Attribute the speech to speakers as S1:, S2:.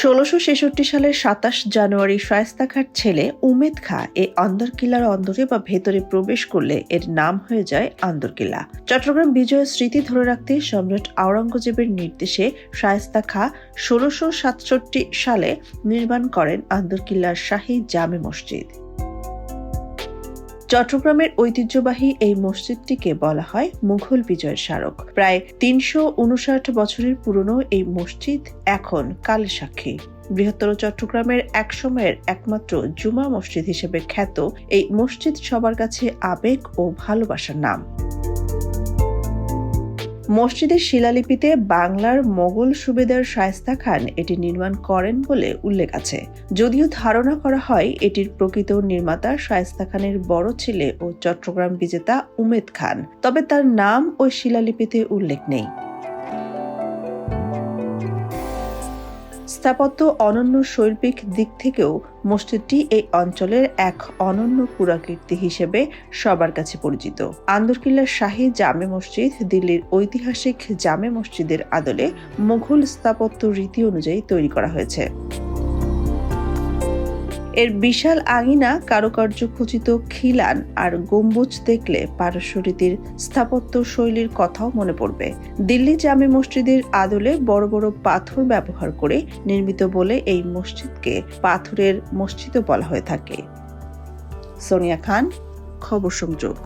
S1: ষোলোশো ছেষট্টি সালের সাতাশ জানুয়ারি শায়স্তাঘাট ছেলে উমেদ খাঁ এই আন্দরকিল্লার অন্দরে বা ভেতরে প্রবেশ করলে এর নাম হয়ে যায় আন্দরকিল্লা চট্টগ্রাম বিজয়ের স্মৃতি ধরে রাখতে সম্রাট আওরঙ্গজেবের নির্দেশে শায়স্তা খা ষোলোশো সাতষট্টি সালে নির্মাণ করেন আন্দরকিল্লার শাহী জামে মসজিদ। চট্টগ্রামের ঐতিহ্যবাহী এই মসজিদটিকে বলা হয় মুঘল বিজয়ের স্মারক। প্রায় তিনশো উনষাট বছরের পুরনো এই মসজিদ এখন কালসাক্ষী বৃহত্তর চট্টগ্রামের এক সময়ের একমাত্র জুমা মসজিদ হিসেবে খ্যাত এই মসজিদ সবার কাছে আবেগ ও ভালোবাসার নাম। মসজিদের শিলালিপিতে বাংলার মোগল সুবেদার শায়স্তা খান এটি নির্মাণ করেন বলে উল্লেখ আছে। যদিও ধারণা করা হয় এটির প্রকৃত নির্মাতা শায়স্তা খানের বড় ছেলে ও চট্টগ্রাম বিজেতা উমেদ খান। তবে তার নাম ওই শিলালিপিতে উল্লেখ নেই। স্থাপত্য অনন্য শৈল্পিক দিক থেকেও মসজিদটি এই অঞ্চলের এক অনন্য পুরাকীর্তি হিসেবে সবার কাছে পরিচিত। আন্দরকিল্লার শাহী জামে মসজিদ দিল্লির ঐতিহাসিক জামে মসজিদের আদলে মুঘল স্থাপত্য রীতি অনুযায়ী তৈরি করা হয়েছে। এর বিশাল আঙিনা কারুকার্য খচিত খিলান আর গম্বুজ দেখলে পারস্য রীতির স্থাপত্য শৈলীর কথাও মনে পড়বে। দিল্লি জামে মসজিদের আদলে বড় বড় পাথর ব্যবহার করে নির্মিত বলে এই মসজিদকে পাথরের মসজিদও বলা হয়ে থাকে। সোনিয়া খান, খবর সংযোগ।